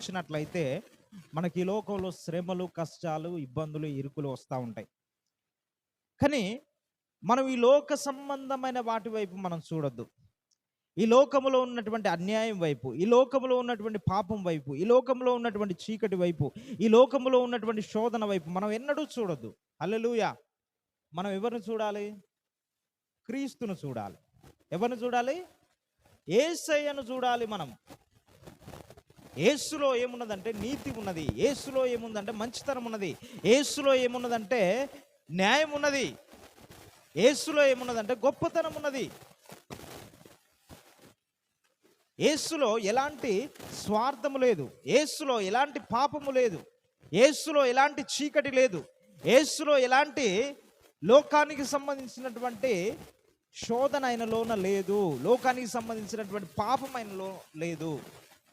వచ్చినట్లయితే మనకి ఈ లోకంలో శ్రమలు కష్టాలు ఇబ్బందులు ఇరుకులు వస్తూ ఉంటాయి. కానీ మనం ఈ లోక సంబంధమైన వాటి వైపు మనం చూడొద్దు. ఈ లోకంలో ఉన్నటువంటి అన్యాయం వైపు ఈ లోకంలో ఉన్నటువంటి పాపం వైపు ఈ లోకంలో ఉన్నటువంటి చీకటి వైపు ఈ లోకములో ఉన్నటువంటి శోధన వైపు మనం ఎన్నడూ చూడొద్దు. అల్లెలుయా మనం ఎవరిని చూడాలి? క్రీస్తును చూడాలి. ఎవరిని చూడాలి? ఏసయ్యను చూడాలి మనం. ఏసులో ఏమున్నదంటే నీతి ఉన్నది. ఏసులో ఏముందంటే మంచితనం ఉన్నది. ఏసులో ఏమున్నదంటే న్యాయం ఉన్నది. ఏసులో ఏమున్నదంటే గొప్పతనం ఉన్నది. ఏసులో ఎలాంటి స్వార్థము లేదు. ఏసులో ఎలాంటి పాపము లేదు. ఏసులో ఎలాంటి చీకటి లేదు. ఏసులో ఎలాంటి లోకానికి సంబంధించినటువంటి శోధన ఆయనలోన లేదు. లోకానికి సంబంధించినటువంటి పాపం ఆయనలో లేదు.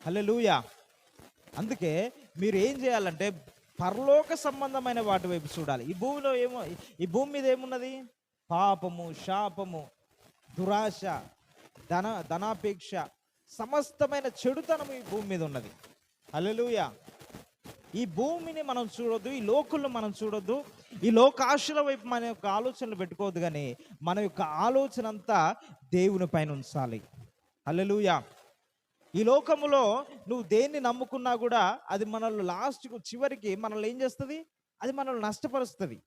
హల్లెలూయా. అందుకే మీరు ఏం చేయాలంటే పరలోక సంబంధమైన వాటి వైపు చూడాలి. ఈ భూమిలో ఏమో ఈ భూమి మీద ఏమున్నది? పాపము శాపము దురాశ ధన ధనాపేక్ష సమస్తమైన చెడుతనం ఈ భూమి మీద ఉన్నది. హల్లెలూయా. ఈ భూమిని మనం చూడొద్దు ఈ లోకులను మనం చూడొద్దు ఈ లోకాశుల వైపు మన యొక్క ఆలోచనలు పెట్టుకోవద్దు కానీ మన యొక్క ఆలోచన అంతా దేవుని పైన ఉంచాలి. అల్లెలుయా ఈ లోకములో నువ్వు దేన్ని నమ్ముకున్నా కూడా అది మనల్ని లాస్ట్ చివరికి మనల్ని ఏం చేస్తుంది? అది మనల్ని నష్టపరుస్తుంది.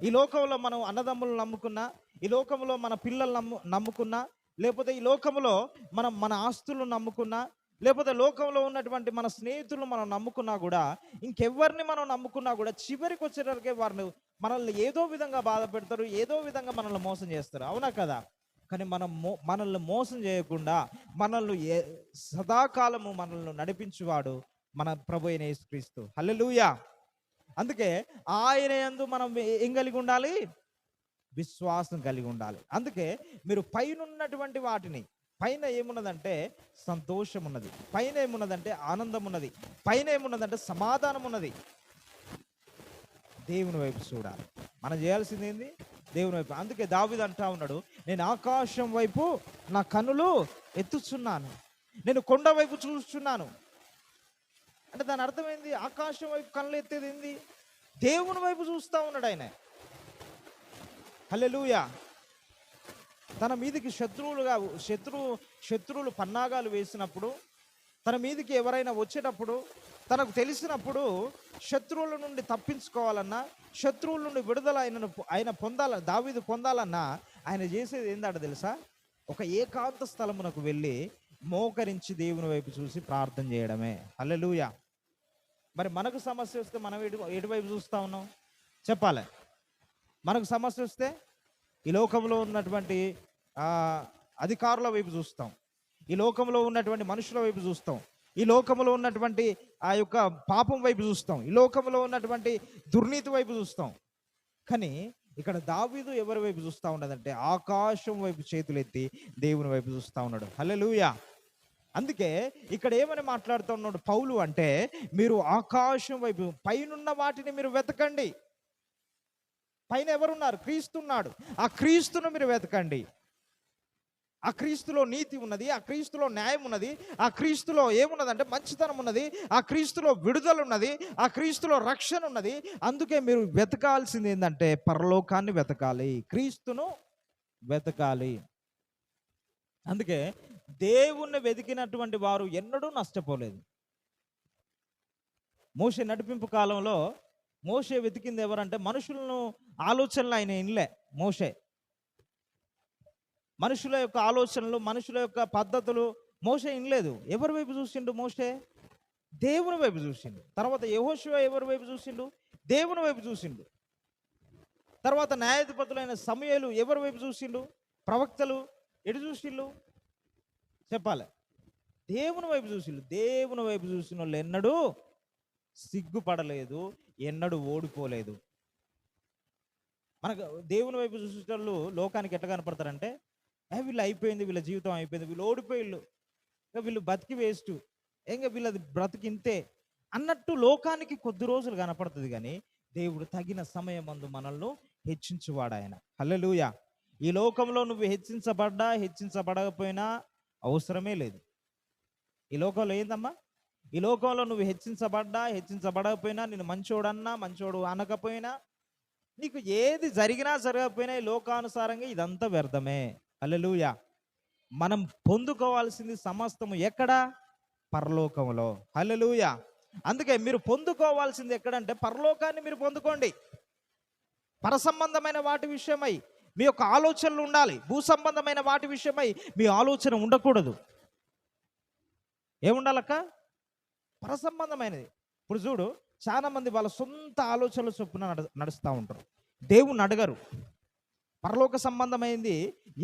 ఈ లోకంలో మనం అన్నదమ్ములు నమ్ముకున్నా ఈ లోకంలో మన పిల్లలు నమ్ము నమ్ముకున్నా లేకపోతే ఈ లోకంలో మనం మన ఆస్తులను నమ్ముకున్నా లేకపోతే లోకంలో ఉన్నటువంటి మన స్నేహితులను మనం నమ్ముకున్నా కూడా ఇంకెవ్వరిని మనం నమ్ముకున్నా కూడా చివరికి వచ్చేటప్పటికే వారిని మనల్ని ఏదో విధంగా బాధ పెడతారు ఏదో విధంగా మనల్ని మోసం చేస్తారు. అవునా కదా? కానీ మనం మో మనల్ని మోసం చేయకుండా మనల్ని ఏ సదాకాలము మనల్ని నడిపించువాడు మన ప్రభు అయిన యేసుక్రీస్తు హల్లెలూయా. అందుకే ఆయన యందు మనం ఏం కలిగి ఉండాలి? విశ్వాసం కలిగి ఉండాలి. అందుకే మీరు పైన ఉన్నటువంటి వాటిని పైన ఏమున్నదంటే సంతోషం ఉన్నది పైన ఏమున్నదంటే ఆనందం ఉన్నది పైన ఏమున్నదంటే సమాధానం ఉన్నది దేవుని వైపు చూడాలి. మనం చేయాల్సింది ఏంది? దేవుని వైపు. అందుకే దావిది అంటా ఉన్నాడు నేను ఆకాశం వైపు నా కన్నులు ఎత్తుచున్నాను. నేను కొండ వైపు చూస్తున్నాను. అంటే దాని అర్థమైంది ఆకాశం వైపు కళ్ళు ఎత్తేది ఏంది? దేవుని వైపు చూస్తా ఉన్నాడు ఆయన. హలెలుయా తన మీదికి శత్రువులుగా శత్రు శత్రువులు పన్నాగాలు వేసినప్పుడు తన మీదికి ఎవరైనా వచ్చేటప్పుడు తనకు తెలిసినప్పుడు శత్రువుల నుండి తప్పించుకోవాలన్నా శత్రువుల నుండి విడుదల ఆయనను ఆయన పొందాల దావీదు పొందాలన్నా ఆయన చేసేది ఏందాడు తెలుసా? ఒక ఏకాంత స్థలమునకు వెళ్ళి మోకరించి దేవుని వైపు చూసి ప్రార్థన చేయడమే. హల్లెలూయా. మరి మనకు సమస్య వస్తే మనం ఎటు ఎటువైపు చూస్తా ఉన్నాం? చెప్పాలి. మనకు సమస్య వస్తే ఈ లోకంలో ఉన్నటువంటి అధికారుల వైపు చూస్తాం. ఈ లోకంలో ఉన్నటువంటి మనుషుల వైపు చూస్తాం. ఈ లోకంలో ఉన్నటువంటి ఆ యొక్క పాపం వైపు చూస్తాం. ఈ లోకంలో ఉన్నటువంటి దుర్నీతి వైపు చూస్తాం. కానీ ఇక్కడ దావీదు ఎవరి వైపు చూస్తూ ఉన్నదంటే ఆకాశం వైపు చేతులు ఎత్తి దేవుని వైపు చూస్తా ఉన్నాడు. హల్లెలూయా! అందుకే ఇక్కడ ఏమని మాట్లాడుతూ ఉన్నాడు పౌలు అంటే మీరు ఆకాశం వైపు పైనున్న వాటిని మీరు వెతకండి. పైన ఎవరున్నారు? క్రీస్తున్నాడు. ఆ క్రీస్తును మీరు వెతకండి. ఆ క్రీస్తులో నీతి ఉన్నది ఆ క్రీస్తులో న్యాయం ఉన్నది ఆ క్రీస్తులో ఏమున్నదంటే మంచితనం ఉన్నది ఆ క్రీస్తులో విడుదల ఉన్నది ఆ క్రీస్తులో రక్షణ ఉన్నది. అందుకే మీరు వెతకాల్సింది ఏంటంటే పరలోకాన్ని వెతకాలి క్రీస్తును వెతకాలి. అందుకే దేవుణ్ణి వెతికినటువంటి వారు ఎన్నడూ నష్టపోలేదు. మోషే నడిపింపు కాలంలో మోషే వెతికింది ఎవరంటే మనుషులను ఆలోచనలు ఆయన ఇన్లే మోషే. మనుషుల యొక్క ఆలోచనలు మనుషుల యొక్క పద్ధతులు మోసే ఇనలేదు ఎవరి వైపు చూసిండు మోసే దేవుని వైపు చూసిండు. తర్వాత యహోశివ ఎవరి వైపు చూసిండు? దేవుని వైపు చూసిండు. తర్వాత న్యాయాధిపతులైన సమయాలు ఎవరి వైపు చూసిండు? ప్రవక్తలు ఎటు చూసిండు? చెప్పాలి. దేవుని వైపు చూసిండు. దేవుని వైపు చూసిన వాళ్ళు ఎన్నడూ సిగ్గుపడలేదు ఎన్నడూ ఓడిపోలేదు. మనకు దేవుని వైపు చూసేటోళ్ళు లోకానికి ఎట్లా కనపడతారంటే వీళ్ళు అయిపోయింది వీళ్ళ జీవితం అయిపోయింది వీళ్ళు ఓడిపోయిళ్ళు ఇంకా వీళ్ళు బతికి వేస్ట్. ఇంకా వీళ్ళది బ్రతికింతే అన్నట్టు లోకానికి కొద్ది రోజులు కనపడుతుంది కానీ దేవుడు తగిన సమయం అందు మనల్ని హెచ్చించువాడు ఆయన. హల్లెలూయ. ఈ లోకంలో నువ్వు హెచ్చించబడ్డా హెచ్చించబడకపోయినా అవసరమే లేదు. ఈ లోకంలో ఏందమ్మా? ఈ లోకంలో నువ్వు హెచ్చించబడ్డా హెచ్చించబడకపోయినా నేను మంచోడన్నా మంచోడు అనకపోయినా నీకు ఏది జరిగినా జరగకపోయినా ఈ లోకానుసారంగా ఇదంతా వ్యర్థమే. హల్లెలూయా. మనం పొందుకోవాల్సింది సమస్తము ఎక్కడ? పరలోకంలో. హల్లెలూయా. అందుకే మీరు పొందుకోవాల్సింది ఎక్కడంటే పరలోకాన్ని మీరు పొందుకోండి. పరసంబంధమైన వాటి విషయమై మీ యొక్క ఆలోచనలు ఉండాలి. భూ సంబంధమైన వాటి విషయమై మీ ఆలోచన ఉండకూడదు. ఏముండాలక్క? పరసంబంధమైనది. ఇప్పుడు చూడు చాలామంది వాళ్ళ సొంత ఆలోచనలు చొప్పున నడు నడుస్తూ ఉంటారు. దేవుణ్ణి అడగరు. పరలోక సంబంధమైనది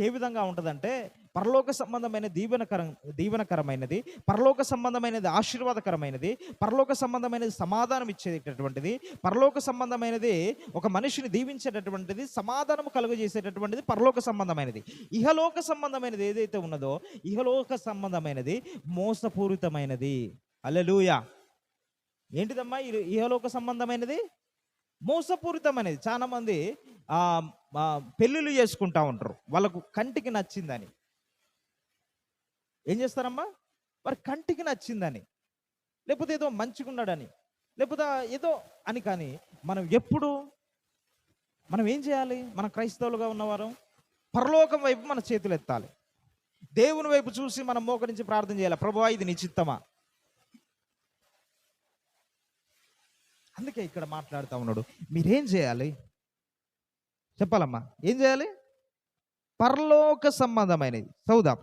ఏ విధంగా ఉంటుందంటే పరలోక సంబంధమైన దీవెనకరం దీవెనకరమైనది పరలోక సంబంధమైనది ఆశీర్వాదకరమైనది పరలోక సంబంధమైనది సమాధానం ఇచ్చేటటువంటిది పరలోక సంబంధమైనది ఒక మనిషిని దీవించేటటువంటిది సమాధానం కలుగజేసేటటువంటిది పరలోక సంబంధమైనది. ఇహలోక సంబంధమైనది ఏదైతే ఉన్నదో ఇహలోక సంబంధమైనది మోసపూరితమైనది. అల్లెలూయా ఏంటిదమ్మా ఇహలోక సంబంధమైనది? మోసపూరితమైనది. చాలామంది పెళ్ళిళ్ళు చేసుకుంటా ఉంటారు. వాళ్ళకు కంటికి నచ్చిందని. ఏం చేస్తారమ్మా? వారి కంటికి నచ్చిందని. లేకపోతే ఏదో మంచిగున్నాడని. లేకపోతే ఏదో అని కానీ మనం ఎప్పుడు మనం ఏం చేయాలి? మన క్రైస్తవులుగా ఉన్నవారు పరలోకం వైపు మన చేతులు ఎత్తాలి. దేవుని వైపు చూసి మనం మోకరించి ప్రార్థన చేయాలి. ప్రభువా ఇది నిశ్చిత్తమా అందుకే ఇక్కడ మాట్లాడుతూ ఉన్నాడు. మీరేం చేయాలి? చెప్పాలమ్మా. ఏం చేయాలి? పరలోక సంబంధమైనది. సౌదా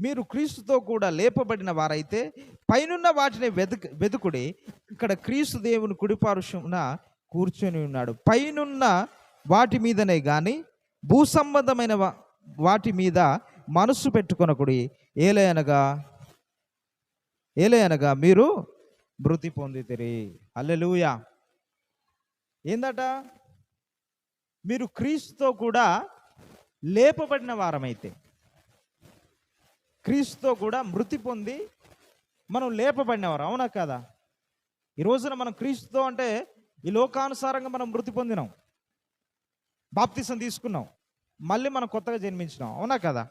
మీరు క్రీస్తుతో కూడా లేపబడిన వారైతే పైనున్న వాటిని వెతుకు వెతుకుడి ఇక్కడ క్రీస్తు దేవుని కుడిపారుషమున కూర్చొని ఉన్నాడు. పైనున్న వాటి మీదనే కానీ భూ సంబంధమైన వా- వాటి మీద మనస్సు పెట్టుకొనకుడి ఏలయనగా ఏలయనగా మీరు మృతి పొందితిరి. అల్లెలుయా ఏందట? మీరు క్రీస్తుతో కూడా లేపబడిన వారమైతే క్రీస్తుతో కూడా మృతి పొంది మనం లేపబడినవారు అవునా కదా? ఈ రోజున మనం క్రీస్తుతో అంటే ఈ లోకానుసారంగా మనం మృతి పొందినాం బాప్తిసం తీసుకున్నాం మళ్ళీ మనం కొత్తగా జన్మించినాం అవునా కదా?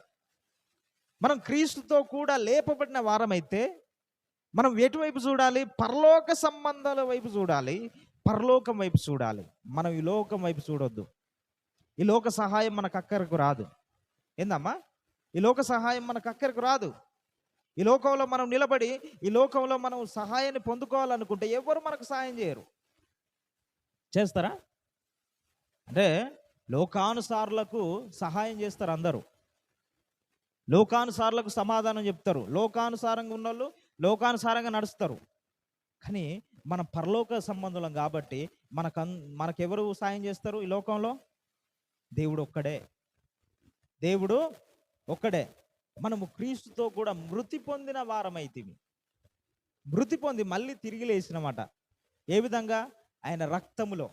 మనం క్రీస్తుతో కూడా లేపబడిన వారమైతే మనం ఎటువైపు చూడాలి? పరలోక సంబంధాల వైపు చూడాలి. పరలోకం వైపు చూడాలి. మనం ఈ లోకం వైపు చూడొద్దు. ఈ లోక సహాయం మనకు అక్కరకు రాదు. ఏందమ్మా? ఈ లోక సహాయం మనకు అక్కరకు రాదు. ఈ లోకంలో మనం నిలబడి ఈ లోకంలో మనం సహాయాన్ని పొందుకోవాలనుకుంటే ఎవరు మనకు సహాయం చేయరు. చేస్తారా? అంటే లోకానుసారులకు సహాయం చేస్తారు అందరూ. లోకానుసారులకు సమాధానం చెప్తారు. లోకానుసారంగా ఉన్నోళ్ళు లోకానుసారంగా నడుస్తారు. కానీ మన పరలోక సంబంధులం కాబట్టి మనకు మనకెవరు సాయం చేస్తారు ఈ లోకంలో? దేవుడు ఒక్కడే. దేవుడు ఒక్కడే. మనము క్రీస్తుతో కూడా మృతి పొందిన వారమైతివి మృతి పొంది మళ్ళీ తిరిగి లేచినమాట. ఏ విధంగా? ఆయన రక్తములో.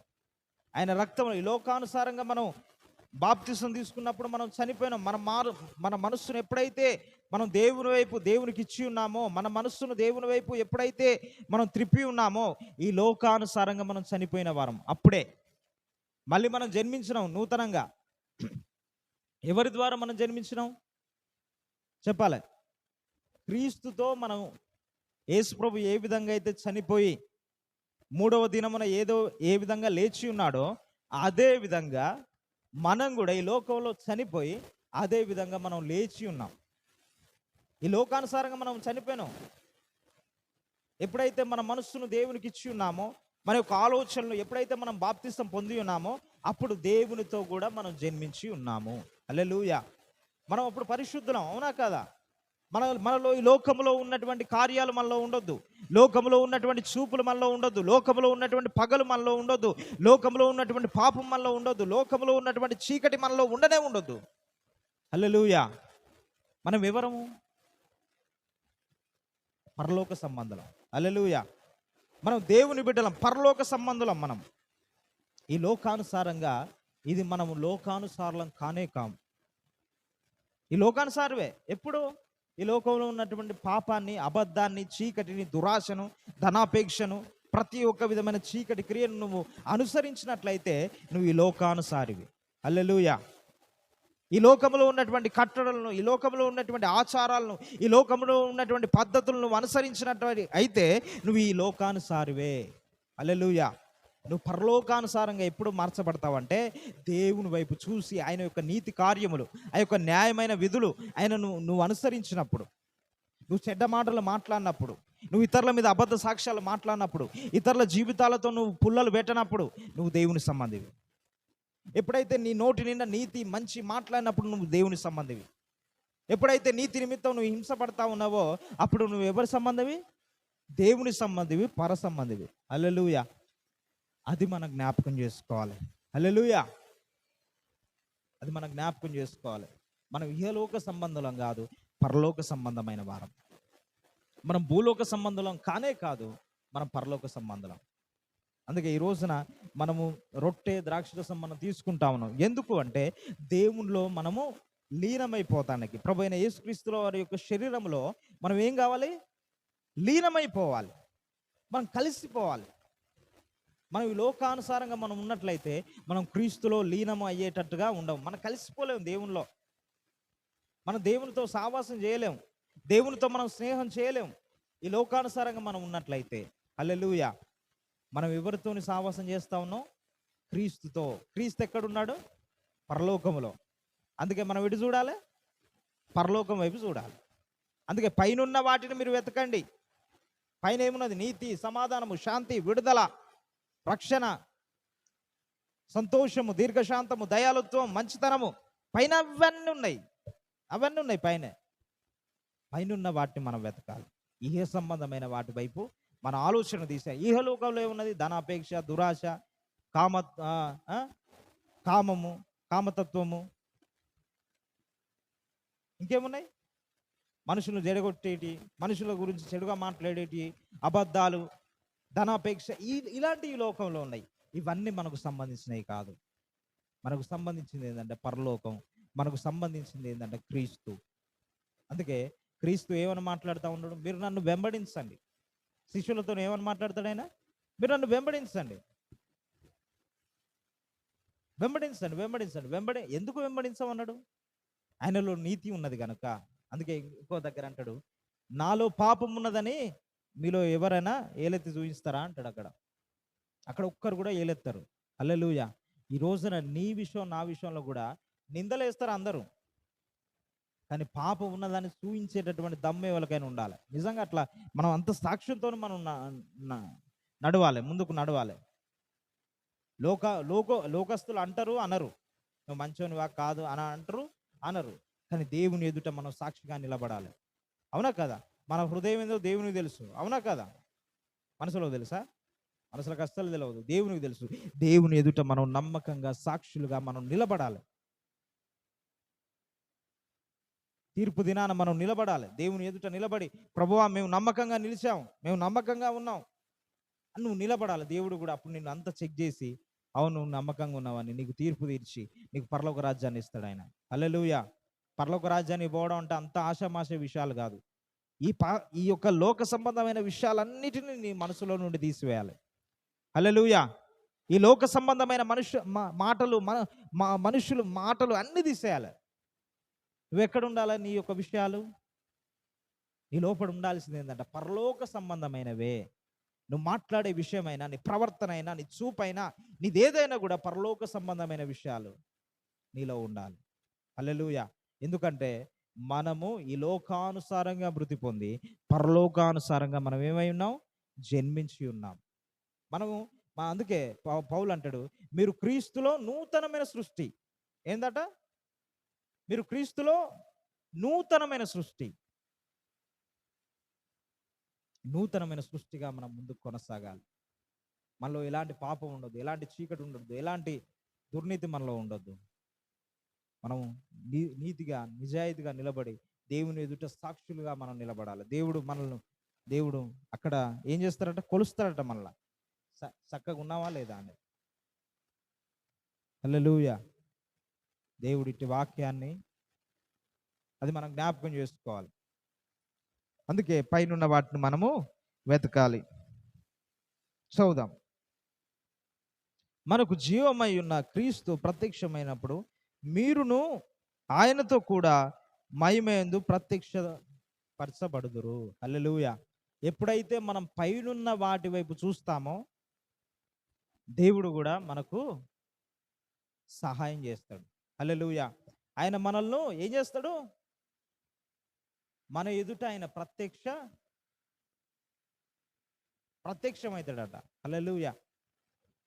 ఆయన రక్తములో. ఈ లోకానుసారంగా మనం బాప్తిసం తీసుకున్నప్పుడు మనం చనిపోయినాం. మన మారు మన మనస్సును ఎప్పుడైతే మనం దేవుని వైపు దేవునికి ఇచ్చి ఉన్నామో మన మనస్సును దేవుని వైపు ఎప్పుడైతే మనం త్రిప్పి ఉన్నామో ఈ లోకానుసారంగా మనం చనిపోయిన వారం. అప్పుడే మళ్ళీ మనం జన్మించినాం నూతనంగా. ఎవరి ద్వారా మనం జన్మించినాం? చెప్పాలి. క్రీస్తుతో మనం యేసుప్రభు ఏ విధంగా అయితే చనిపోయి మూడవ దినమున ఏదో ఏ విధంగా లేచి ఉన్నాడో అదే విధంగా మనం కూడా ఈ లోకంలో చనిపోయి అదే విధంగా మనం లేచి ఉన్నాం. ఈ లోకానుసారంగా మనం చనిపోయినాం. ఎప్పుడైతే మన మనస్సును దేవునికి ఇచ్చి ఉన్నామో మన యొక్క ఆలోచనలు ఎప్పుడైతే మనం బాప్తిస్తం పొంది ఉన్నామో అప్పుడు దేవునితో కూడా మనం జన్మించి ఉన్నాము. అల్లెలుయా మనం అప్పుడు పరిశుద్ధులం అవునా కదా? మన మనలో ఈ లోకంలో ఉన్నటువంటి కార్యాలు మనలో ఉండొద్దు. లోకంలో ఉన్నటువంటి చూపులు మనలో ఉండొద్దు. లోకంలో ఉన్నటువంటి పగలు మనలో ఉండొద్దు. లోకంలో ఉన్నటువంటి పాపం మనలో ఉండొద్దు. లోకంలో ఉన్నటువంటి చీకటి మనలో ఉండనే ఉండొద్దు. హల్లెలూయా. మనం ఎవరము? పరలోక సంబంధం అల్లెలుయా మనం దేవుని బిడ్డలం పరలోక సంబంధులం మనం. ఈ లోకానుసారంగా ఇది మనము లోకానుసారం కానే కాము ఈ లోకానుసారమే. ఎప్పుడు? ఈ లోకంలో ఉన్నటువంటి పాపాన్ని అబద్ధాన్ని చీకటిని దురాశను ధనాపేక్షను ప్రతి ఒక్క విధమైన చీకటి క్రియను నువ్వు అనుసరించినట్లయితే నువ్వు ఈ లోకానుసారివి. అల్లెలుయా ఈ లోకంలో ఉన్నటువంటి కట్టడలను ఈ లోకంలో ఉన్నటువంటి ఆచారాలను ఈ లోకంలో ఉన్నటువంటి పద్ధతులను అనుసరించినటువంటి అయితే నువ్వు ఈ లోకానుసారివే. అల్లెలుయా నువ్వు పరలోకానుసారంగా ఎప్పుడు మార్చబడతావంటే దేవుని వైపు చూసి ఆయన యొక్క నీతి కార్యములు ఆ యొక్క న్యాయమైన విధులు ఆయన నువ్వు నువ్వు అనుసరించినప్పుడు నువ్వు చెడ్డ మాటలు మాట్లాడినప్పుడు నువ్వు ఇతరుల మీద అబద్ధ సాక్ష్యాలు మాట్లాడినప్పుడు ఇతరుల జీవితాలతో నువ్వు పుల్లలు పెట్టినప్పుడు నువ్వు దేవుని సంబంధివి. ఎప్పుడైతే నీ నోటి నిండా నీతి మంచి మాట్లాడినప్పుడు నువ్వు దేవుని సంబంధివి. ఎప్పుడైతే నీతి నిమిత్తం నువ్వు హింసపడతా ఉన్నావో అప్పుడు నువ్వు ఎవరి సంబంధివి? దేవుని సంబంధివి పర సంబంధివి. అల్లెలుయా అది మనం జ్ఞాపకం చేసుకోవాలి. హలెలుయా అది మనం జ్ఞాపకం చేసుకోవాలి. మనం ఇహలోక సంబంధం కాదు పరలోక సంబంధమైన వారం. మనం భూలోక సంబంధం కానే కాదు మనం పరలోక సంబంధం అందుకే ఈ రోజున మనము రొట్టె ద్రాక్షరసం మనం తీసుకుంటా ఉన్నాం. ఎందుకు అంటే దేవునిలో మనము లీనమైపోతానికి. ప్రభు అయిన యేసుక్రీస్తుల వారి యొక్క శరీరంలో మనం ఏం కావాలి? లీనమైపోవాలి. మనం కలిసిపోవాలి. మనం ఈ లోకానుసారంగా మనం ఉన్నట్లయితే మనం క్రీస్తులో లీనం అయ్యేటట్టుగా ఉండము మనం కలిసిపోలేము దేవునిలో. మనం దేవునితో సావాసం చేయలేము. దేవునితో మనం స్నేహం చేయలేము. ఈ లోకానుసారంగా మనం ఉన్నట్లయితే అల్లెలుయ మనం ఎవరితోని సావాసం చేస్తా ఉన్నాం? క్రీస్తుతో. క్రీస్తు ఎక్కడున్నాడు? పరలోకములో. అందుకే మనం ఎటు చూడాలి? పరలోకం వైపు చూడాలి. అందుకే పైనున్న వాటిని మీరు వెతకండి. పైన ఏమున్నది? నీతి సమాధానము శాంతి విడుదల. రక్షణ సంతోషము దీర్ఘశాంతము దయాలుత్వం మంచితనము పైన అవన్నీ ఉన్నాయి. అవన్నీ ఉన్నాయి పైన. పైనున్న వాటిని మనం వెతకాలి. ఇహ సంబంధమైన వాటి వైపు మన ఆలోచన తీసే ఇహలోకంలో ఏమున్నది? ధనాపేక్ష దురాశ కామ కామము కామతత్వము. ఇంకేమున్నాయి? మనుషులు జడగొట్టేటి మనుషుల గురించి చెడుగా మాట్లాడేటి అబద్ధాలు ధనాపేక్ష ఈ ఇలాంటి ఈ లోకంలో ఉన్నాయి. ఇవన్నీ మనకు సంబంధించినవి కాదు. మనకు సంబంధించింది ఏంటంటే పరలోకం. మనకు సంబంధించింది ఏంటంటే క్రీస్తు. అందుకే క్రీస్తు ఏమని మాట్లాడుతూ ఉండడు మీరు నన్ను వెంబడించండి. శిష్యులతో ఏమని మాట్లాడతాడైనా మీరు నన్ను వెంబడించండి. వెంబడించండి వెంబడించండి. వెంబడి ఎందుకు వెంబడించమన్నాడు? ఆయనలో నీతి ఉన్నది కనుక అందుకే ఇంకో దగ్గర అంటాడు నాలో పాపం ఉన్నదని మీలో ఎవరైనా ఏలెత్తి చూపిస్తారా అంటాడు అక్కడ. అక్కడ ఒక్కరు కూడా ఏలెత్తారు. అల్లెలుయ ఈ రోజున నీ విషయం నా విషయంలో కూడా నిందలేస్తారు అందరూ. కానీ పాపం ఉన్నదాన్ని చూపించేటటువంటి దమ్మే ఎవరికైనా ఉండాలి. నిజంగా అట్లా మనం అంత సాక్ష్యంతో మనం నడవాలి ముందుకు నడవాలి. లోక లోక లోకస్తులు అంటారు అనరు. నువ్వు మంచోనివా కాదు అని అంటారు అనరు. కానీ దేవుని ఎదుట మనం సాక్షిగా నిలబడాలి. అవునా కదా? మన హృదయం ఏందో దేవునికి తెలుసు. అవునా కదా? మనసులో తెలుసా? మనసులకు అస్సలు తెలియదు దేవునికి తెలుసు. దేవుని ఎదుట మనం నమ్మకంగా సాక్షులుగా మనం నిలబడాలి. తీర్పు దినాన మనం నిలబడాలి. దేవుని ఎదుట నిలబడి ప్రభువా మేము నమ్మకంగా నిలిచాం. మేము నమ్మకంగా ఉన్నాం. అని నువ్వు నిలబడాలి. దేవుడు కూడా అప్పుడు నిన్ను అంత చెక్ చేసి అవును నువ్వు నమ్మకంగా ఉన్నావని నీకు తీర్పు తీర్చి నీకు పర్లోక రాజ్యాన్ని ఇస్తాడు ఆయన. అల్లెలుయ పర్లోక రాజ్యాన్ని పోవడం అంటే అంత ఆశామాష విషయాలు కాదు. ఈ పా ఈ యొక్క లోక సంబంధమైన విషయాలన్నిటిని నీ మనసులో నుండి తీసివేయాలి. హలలుయా ఈ లోక సంబంధమైన మనుషు మాటలు మన మా మనుషులు మాటలు అన్ని తీసేయాలి. నువ్వెక్కడ ఉండాలి నీ యొక్క విషయాలు? నీ లోపల ఉండాల్సింది ఏంటంటే పరలోక సంబంధమైనవే. నువ్వు మాట్లాడే విషయమైనా నీ ప్రవర్తన అయినా నీ చూపైనా నీదేదైనా కూడా పరలోక సంబంధమైన విషయాలు నీలో ఉండాలి. అల్లెలుయ ఎందుకంటే మనము ఈ లోకానుసారంగా మృతి పొంది పరలోకానుసారంగా మనం ఏమై ఉన్నాం? జన్మించి ఉన్నాం. మనము మా అందుకే పౌలు అంటాడు మీరు క్రీస్తులో నూతనమైన సృష్టి. ఏందట? మీరు క్రీస్తులో నూతనమైన సృష్టి. నూతనమైన సృష్టిగా మనం ముందుకు కొనసాగాలి. మనలో ఎలాంటి పాపం ఉండదు ఎలాంటి చీకటి ఉండదు ఎలాంటి దుర్నీతి మనలో ఉండొద్దు. మనం నీ నీతిగా నిజాయితీగా నిలబడి దేవుని ఎదుట సాక్షులుగా మనం నిలబడాలి. దేవుడు మనల్ని దేవుడు అక్కడ ఏం చేస్తారట? కొలుస్తారట మనల్ని. చక్కగా ఉన్నావా లేదా అని హల్లెలూయా. దేవుడి ఇట్టి వాక్యాన్ని అది మనం జ్ఞాపకం చేసుకోవాలి. అందుకే పైనున్న వాటిని మనము వెతకాలి. చదుదాం మనకు జీవమై ఉన్న క్రీస్తు ప్రత్యక్షమైనప్పుడు మీరును ఆయనతో కూడా మహిమయందు ప్రత్యక్ష పరచబడుదురు అల్లెలుయ ఎప్పుడైతే మనం పైనున్న వాటి వైపు చూస్తామో దేవుడు కూడా మనకు సహాయం చేస్తాడు. అల్లెలుయ ఆయన మనల్ని ఏం చేస్తాడు? మన ఎదుట ఆయన ప్రత్యక్ష ప్రత్యక్షమవుతాడట. హల్లెలూయా.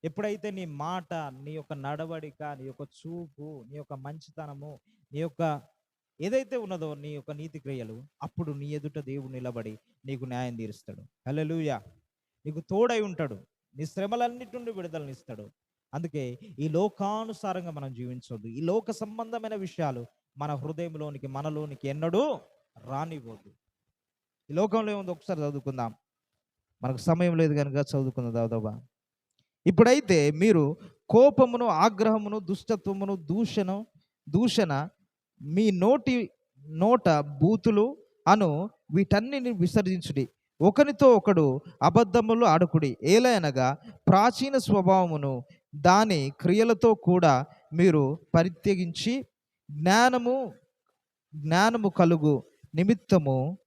ఎప్పుడైతే నీ మాట నీ యొక్క నడవడిక నీ యొక్క చూపు నీ యొక్క మంచితనము నీ యొక్క ఏదైతే ఉన్నదో నీ యొక్క నీతి క్రియలు అప్పుడు నీ ఎదుట దేవుడు నిలబడి నీకు న్యాయం తీరుస్తాడు. హల్లెలూయా! నీకు తోడై ఉంటాడు. నీ శ్రమలన్నిటి నుండి విడుదలనిస్తాడు అందుకే ఈ లోకానుసారంగా మనం జీవించొద్దు. ఈ లోక సంబంధమైన విషయాలు మన హృదయంలోనికి మనలోనికి ఎన్నడూ రానివ్వద్దు. ఈ లోకంలో ఏముంది? ఒకసారి చదువుకుందాం. మనకు సమయం లేదు కనుక చదువుకుందాం. దాదాబా ఇప్పుడైతే మీరు కోపమును ఆగ్రహమును దుష్టత్వమును దూషణ దూషణ మీ నోటి నోట బూతులు అను వీటన్నిటిని విసర్జించుడి. ఒకరితో ఒకడు అబద్ధములు ఆడుకుడి. ఏలైనగా ప్రాచీన స్వభావమును దాని క్రియలతో కూడా మీరు పరిత్యగించి జ్ఞానము జ్ఞానము కలుగు నిమిత్తము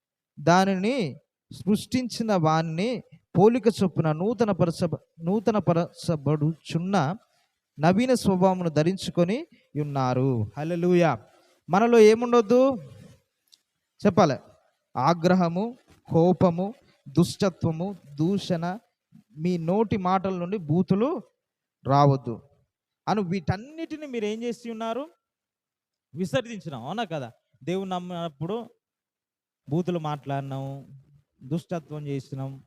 దానిని సృష్టించిన వాణ్ణి పోలిక చొప్పున నూతన పరచ నూతన పరచబడుచున్న నవీన స్వభావమును ధరించుకొని ఉన్నారు. హల్లెలూయ. మనలో ఏముండొద్దు? చెప్పాలి. ఆగ్రహము కోపము దుష్టత్వము దూషణ మీ నోటి మాటల నుండి బూతులు రావద్దు. అను వీటన్నిటిని మీరు ఏం చేసి ఉన్నారు? విసర్జించినాం. అవునా కదా? దేవుని నమ్మినప్పుడు బూతులు మాట్లాడినాం దుష్టత్వం చేసినాం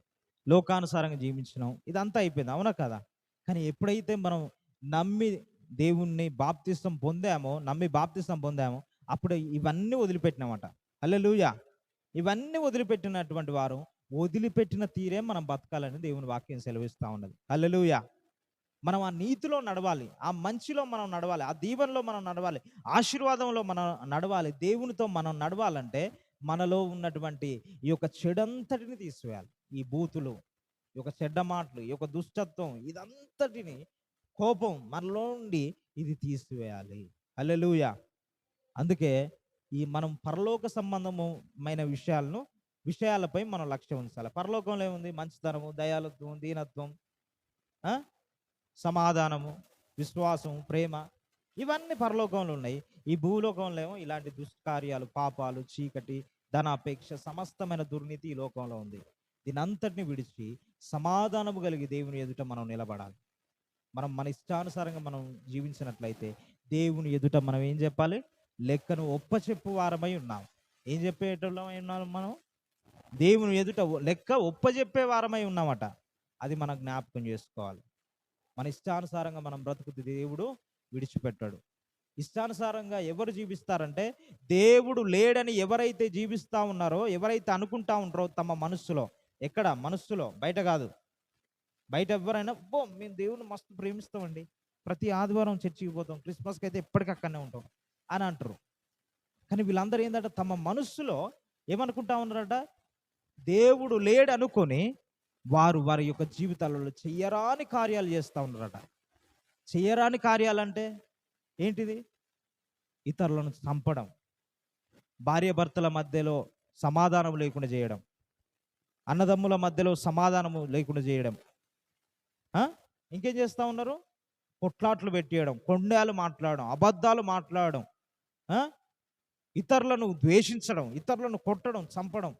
లోకానుసారంగా జీవించినాం. ఇదంతా అయిపోయింది. అవునా కదా? కానీ ఎప్పుడైతే మనం నమ్మి దేవుణ్ణి బాప్తిస్తం పొందామో నమ్మి బాప్తిస్తం పొందామో అప్పుడు ఇవన్నీ వదిలిపెట్టినామట. అల్లెలుయా ఇవన్నీ వదిలిపెట్టినటువంటి వారు వదిలిపెట్టిన తీరే మనం బతకాలని దేవుని వాక్యం సెలవిస్తూ ఉన్నది. అల్లెలుయా మనం ఆ నీతిలో నడవాలి. ఆ మంచిలో మనం నడవాలి. ఆ దీవెనలో మనం నడవాలి. ఆశీర్వాదంలో మనం నడవాలి. దేవునితో మనం నడవాలంటే మనలో ఉన్నటువంటి ఈ యొక్క చెడంతటిని తీసివేయాలి. ఈ బూతులు ఈ యొక్క చెడ్డ మాటలు ఈ యొక్క దుష్టత్వం ఇదంతటిని కోపం మనలో నుండి ఇది తీసివేయాలి. అల్లెలుయ అందుకే ఈ మనం పరలోక సంబంధమైన విషయాలను విషయాలపై మనం లక్ష్యం ఉంచాలి. పరలోకంలో ఏముంది? మంచితనము దయాలత్వం దీనత్వం సమాధానము విశ్వాసం ప్రేమ ఇవన్నీ పరలోకంలో ఉన్నాయి. ఈ భూలోకంలో ఏమో ఇలాంటి దుష్కార్యాలు పాపాలు చీకటి ధనాపేక్ష సమస్తమైన దుర్నీతి ఈ లోకంలో ఉంది. దీని అంతటిని విడిచి సమాధానము కలిగి దేవుని ఎదుట మనం నిలబడాలి. మనం మన ఇష్టానుసారంగా మనం జీవించినట్లయితే దేవుని ఎదుట మనం ఏం చెప్పాలి? లెక్కను ఒప్పచెప్పు వారమై ఉన్నాం. ఏం చెప్పేటోళ్ళమై ఉన్నాం మనం? దేవుని ఎదుట లెక్క ఒప్పచెప్పే వారమై ఉన్నామట. అది మనం జ్ఞాపకం చేసుకోవాలి. మన ఇష్టానుసారంగా మనం బ్రతుకుతుంది దేవుడు విడిచిపెట్టాడు. ఇష్టానుసారంగా ఎవరు జీవిస్తారంటే దేవుడు లేడని ఎవరైతే జీవిస్తా ఉన్నారో ఎవరైతే అనుకుంటా ఉంటారో తమ మనస్సులో. ఎక్కడ? మనస్సులో. బయట కాదు. బయట ఎవరైనా బో మేము దేవుని మస్తు ప్రేమిస్తామండి. ప్రతి ఆదివారం చర్చికి పోతాం. క్రిస్మస్కి అయితే ఎప్పటికక్కడనే ఉంటాం. అని అంటారు. కానీ వీళ్ళందరూ ఏంటంటే తమ మనస్సులో ఏమనుకుంటా ఉన్నారట? దేవుడు లేడు అనుకొని వారు వారి యొక్క జీవితాలలో చెయ్యరాని కార్యాలు చేస్తూ ఉన్నారట. చెయ్యరాని కార్యాలంటే? ఏంటిది? ఇతరులను చంపడం భార్యాభర్తల మధ్యలో సమాధానం లేకుండా చేయడం అన్నదమ్ముల మధ్యలో సమాధానము లేకుండా చేయడం. ఇంకేం చేస్తూ ఉన్నారు? కొట్లాట్లు పెట్టేయడం కొండాలు మాట్లాడడం అబద్ధాలు మాట్లాడడం. ఇతరులను ద్వేషించడం ఇతరులను కొట్టడం చంపడం.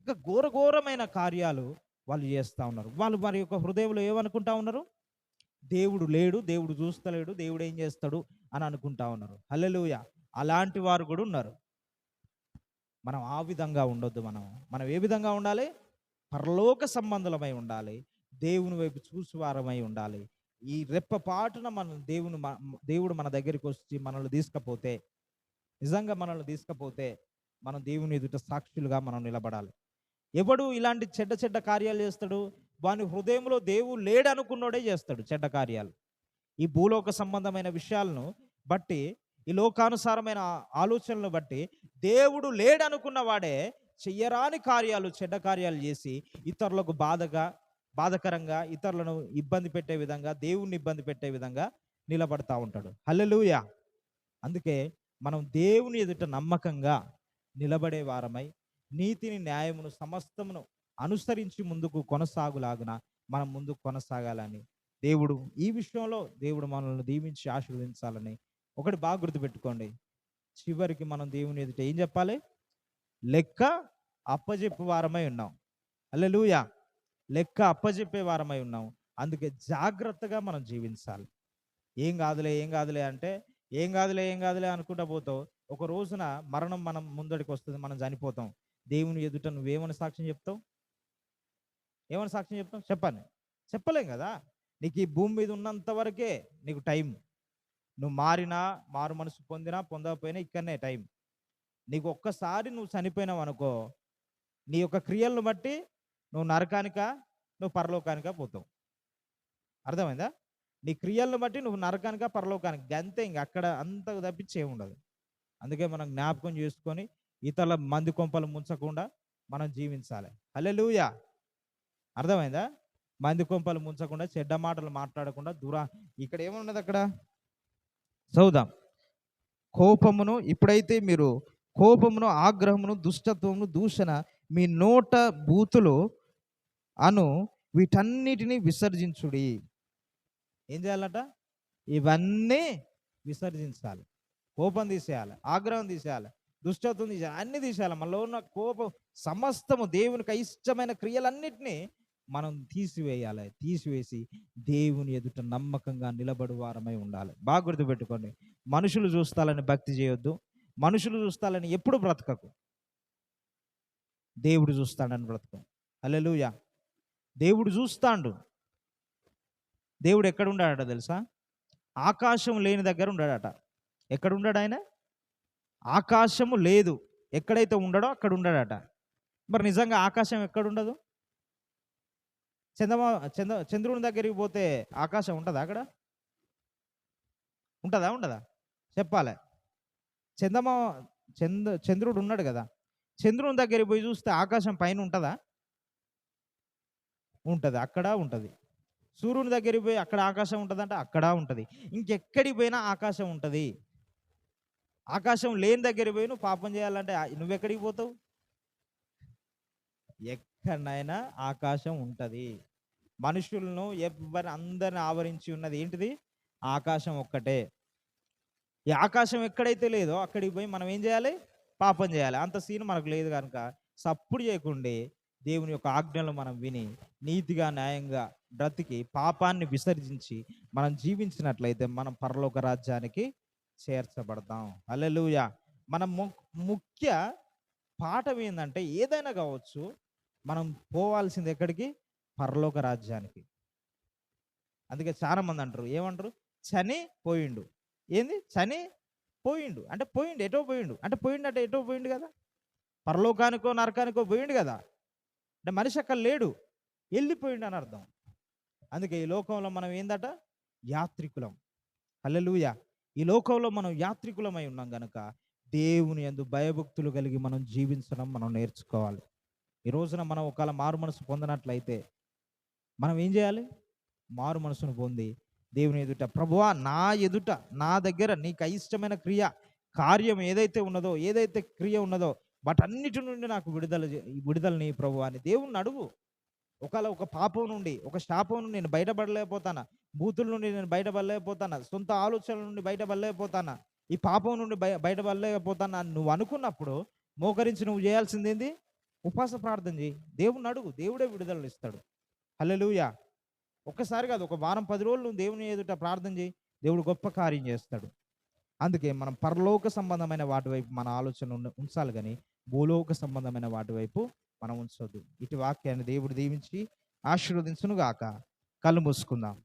ఇంకా ఘోర ఘోరమైన కార్యాలు వాళ్ళు చేస్తూ ఉన్నారు. వాళ్ళు వారి యొక్క హృదయంలో ఏమనుకుంటా ఉన్నారు? దేవుడు లేడు దేవుడు చూస్తలేడు దేవుడు ఏం చేస్తాడు అని అనుకుంటా ఉన్నారు. హల్లెలూయ. అలాంటి వారు కూడా ఉన్నారు. మనం ఆ విధంగా ఉండొద్దు మనం. మనం ఏ విధంగా ఉండాలి? పరలోక సంబంధులమై ఉండాలి. దేవుని వైపు చూసివారమై ఉండాలి. ఈ రెప్పపాటున మన దేవుని దేవుడు మన దగ్గరికి వచ్చి మనల్ని తీసుకపోతే నిజంగా మనల్ని తీసుకపోతే మనం దేవుని ఎదుట సాక్షులుగా మనం నిలబడాలి. ఎవడు ఇలాంటి చెడ్డ చెడ్డ కార్యాలు చేస్తాడు? వాని హృదయంలో దేవుడు లేడు అనుకున్నోడే చేస్తాడు చెడ్డ కార్యాలు. ఈ భూలోక సంబంధమైన విషయాలను బట్టి ఈ లోకానుసారమైన ఆలోచనలను బట్టి దేవుడు లేడు అనుకున్న వాడే చెయ్యరాని కార్యాలు చెడ్డ కార్యాలు చేసి ఇతరులకు బాధగా బాధకరంగా ఇతరులను ఇబ్బంది పెట్టే విధంగా దేవుణ్ణి ఇబ్బంది పెట్టే విధంగా నిలబడతా ఉంటాడు. హల్లెలూయా! అందుకే మనం దేవుని ఎదుట నమ్మకంగా నిలబడే వారమై నీతిని న్యాయమును సమస్తమును అనుసరించి ముందుకు కొనసాగులాగున మనం ముందుకు కొనసాగాలని దేవుడు ఈ విషయంలో దేవుడు మనల్ని దీవించి ఆశీర్వదించాలని ఒకటి బాగా గుర్తుపెట్టుకోండి. చివరికి మనం దేవుని ఎదుట ఏం చెప్పాలి? లెక్క అప్పజెప్పు వారమై ఉన్నాం. అల్లెలుయా లెక్క అప్పజెప్పే వారమై ఉన్నాం. అందుకే జాగ్రత్తగా మనం జీవించాలి. ఏం కాదులే ఏం కాదులే అంటే ఏం కాదులే ఏం కాదులే అనుకుంటా పోతావు. ఒక రోజున మరణం మనం ముందడికి వస్తుంది మనం చనిపోతాం. దేవుని ఎదుట నువ్వేమని సాక్ష్యం చెప్తావు? ఏమైనా సాక్ష్యం చెప్తాం చెప్పండి. చెప్పలేం కదా? నీకు ఈ భూమి మీద ఉన్నంత వరకే నీకు టైం నువ్వు మారినా మారు మనసు పొందినా పొందకపోయినా ఇక్కడనే టైం నీకు ఒక్కసారి నువ్వు చనిపోయినావు అనుకో నీ యొక్క క్రియలను బట్టి నువ్వు నరకానిక నువ్వు పరలోకానిక పోతావు. అర్థమైందా? నీ క్రియలను బట్టి నువ్వు నరకానిక పరలోకానికి. అంతే ఇంక అక్కడ అంత తప్పించి ఏమి ఉండదు. అందుకే మనం జ్ఞాపకం చేసుకొని ఇతరుల మంది కొంపలు ముంచకుండా మనం జీవించాలి. హల్లెలూయా! అర్థమైందా? మంది కొంపలు ముంచకుండా చెడ్డ మాటలు మాట్లాడకుండా దూరా. ఇక్కడ ఏమున్నది అక్కడ? చదువుదాం. కోపమును ఇప్పుడైతే మీరు కోపమును ఆగ్రహమును దుష్టత్వమును దూషణ మీ నోట బూతులు అను వీటన్నిటిని విసర్జించుడి. ఏం చేయాలట? ఇవన్నీ విసర్జించాలి. కోపం తీసేయాలి ఆగ్రహం తీసేయాలి దుష్టత్వం తీసేయాలి అన్ని తీసేయాలి. మనలో ఉన్న కోపం సమస్తము దేవునికి ఇష్టమైన క్రియలన్నిటినీ మనం తీసివేయాలి. తీసివేసి దేవుని ఎదుట నమ్మకంగా నిలబడు వారమై ఉండాలి. బాగా గుర్తుపెట్టుకోండి. మనుషులు చూస్తాలని భక్తి చేయొద్దు. మనుషులు చూస్తాలని ఎప్పుడు బ్రతకకు. దేవుడు చూస్తాడని బ్రతకం. అల్లెలుయా దేవుడు చూస్తాడు. దేవుడు ఎక్కడ ఉండాడట తెలుసా? ఆకాశం లేని దగ్గర ఉండాడట. ఎక్కడ ఉండాడు ఆయన? ఆకాశము లేదు. ఎక్కడైతే ఉండడో అక్కడ ఉండాడట. మరి నిజంగా ఆకాశం ఎక్కడ ఉండదు? చంద్రమా చంద్ర చంద్రుని దగ్గరికి పోతే ఆకాశం ఉంటుందా అక్కడ? ఉంటుందా ఉండదా చెప్పాలి. చందమా చంద్ర చంద్రుడు ఉన్నాడు కదా. చంద్రుని దగ్గరికి పోయి చూస్తే ఆకాశం పైన ఉంటుందా? ఉంటుంది. అక్కడ ఉంటుంది. సూర్యుని దగ్గరికి పోయి అక్కడ ఆకాశం ఉంటుందంటే అక్కడ ఉంటుంది. ఇంకెక్కడికి పోయినా ఆకాశం ఉంటుంది. ఆకాశం లేని దగ్గరికి పోయి నువ్వు పాపం చేయాలంటే నువ్వెక్కడికి పోతావు? ఎక్కడైనా ఆకాశం ఉంటుంది. మనుషులను ఎవరి అందరిని ఆవరించి ఉన్నది ఏంటిది? ఆకాశం ఒక్కటే. ఈ ఆకాశం ఎక్కడైతే లేదో అక్కడికి పోయి మనం ఏం చేయాలి? పాపం చేయాలి. అంత సీన్ మనకు లేదు కనుక సప్పుడు చేయకుండే దేవుని యొక్క ఆజ్ఞలు మనం విని నీతిగా న్యాయంగా బ్రతికి పాపాన్ని విసర్జించి మనం జీవించినట్లయితే మనం పరలోక రాజ్యానికి చేర్చబడతాం. అల్లెలుయ మన ము- ముఖ్య పాఠం ఏంటంటే ఏదైనా కావచ్చు మనం పోవాల్సింది ఎక్కడికి? పరలోక రాజ్యానికి. అందుకే చాలామంది అంటారు ఏమంటారు? చని పోయిండు. ఏంది? చని పోయిండు. అంటే పోయిండు ఎటో పోయిండు. అంటే పోయిండు అంటే ఎటో పోయిండు కదా? పరలోకానికో నరకానికో పోయిండు కదా? అంటే మనిషి అక్కడ లేడు. వెళ్ళిపోయిండు అని అర్థం. అందుకే ఈ లోకంలో మనం ఏందట? యాత్రికులం. హల్లెలూయ. ఈ లోకంలో మనం యాత్రికులమై ఉన్నాం కనుక దేవుని యందు భయభక్తులు కలిగి మనం జీవించడం మనం నేర్చుకోవాలి. ఈ రోజున మనం ఒకవేళ మారు మనసు పొందినట్లయితే మనం ఏం చేయాలి? మారు మనసును పొంది దేవుని ఎదుట ప్రభువా నా ఎదుట నా దగ్గర నీకు అయిష్టమైన క్రియ కార్యం ఏదైతే ఉన్నదో ఏదైతే క్రియ ఉన్నదో వాటన్నిటి నుండి నాకు విడుదల చే- విడుదలని ప్రభు అని దేవుణ్ణి అడుగు. ఒకవేళ ఒక పాపం నుండి ఒక శాపం నుండి నేను బయటపడలేకపోతానా? బూతుల నుండి నేను బయటపడలేకపోతానా? సొంత ఆలోచనల నుండి బయటపడలేకపోతానా? ఈ పాపం నుండి బయ బయటపడలేకపోతానా? నువ్వు అనుకున్నప్పుడు మోకరించి నువ్వు చేయాల్సింది ఉపాస ప్రార్థన చేయి. దేవుని అడుగు. దేవుడే విడుదలను ఇస్తాడు. హలలుయా ఒక్కసారి కాదు ఒక వారం పది రోజులు నువ్వు దేవుని ఎదుట ప్రార్థన చేయి. దేవుడు గొప్ప కార్యం చేస్తాడు. అందుకే మనం పరలోక సంబంధమైన వాటి వైపు మన ఆలోచన ఉంచాలి కానీ భూలోక సంబంధమైన వాటి వైపు మనం ఉంచొద్దు. ఇటు వాక్యాన్ని దేవుడు దీవించి ఆశీర్వదించును గాక. కళ్ళు మూసుకుందాం.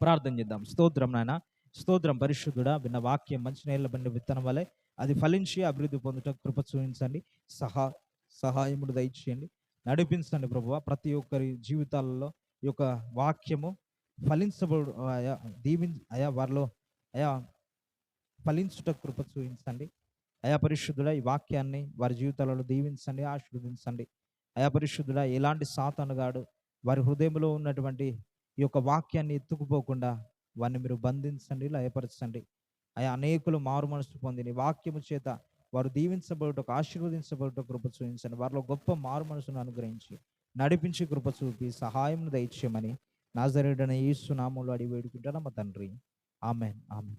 ప్రార్థన చేద్దాం. స్తోత్రం నాయన. స్తోత్రం పరిశుద్ధుడా విన్న వాక్యం మంచి నేల బండి విత్తనం వలె అది ఫలించి అభివృద్ధి పొందుట కృప చూపించండి. సహా సహాయముడు దయచేయండి. నడిపించండి ప్రభువ. ప్రతి ఒక్కరి జీవితాలలో ఈ యొక్క వాక్యము ఫలించబడు అయా దీవి అయా వారిలో అయా ఫలించుట కృప చూపించండి. అయా పరిశుద్ధుడ ఈ వాక్యాన్ని వారి జీవితాలలో దీవించండి ఆశీర్వదించండి. అయా పరిశుద్ధుడ ఎలాంటి సాతనుగాడు వారి హృదయంలో ఉన్నటువంటి ఈ యొక్క వాక్యాన్ని ఎత్తుకుపోకుండా వారిని మీరు బంధించండి లయపరచండి. అయా అనేకులు మారు మనసు పొందిని వాక్యము చేత వారు దీవించబడుటకు ఆశీర్వదించబడుటకు కృప చూపించండి. వారిలో గొప్ప మారు మనసును అనుగ్రహించి నడిపించి కృప చూపి సహాయం దయచేయమని నాజరేడన యేసు నామంలో అడిగి వేడుకుంటాను మా తండ్రి. ఆమెన్. ఆమెన్.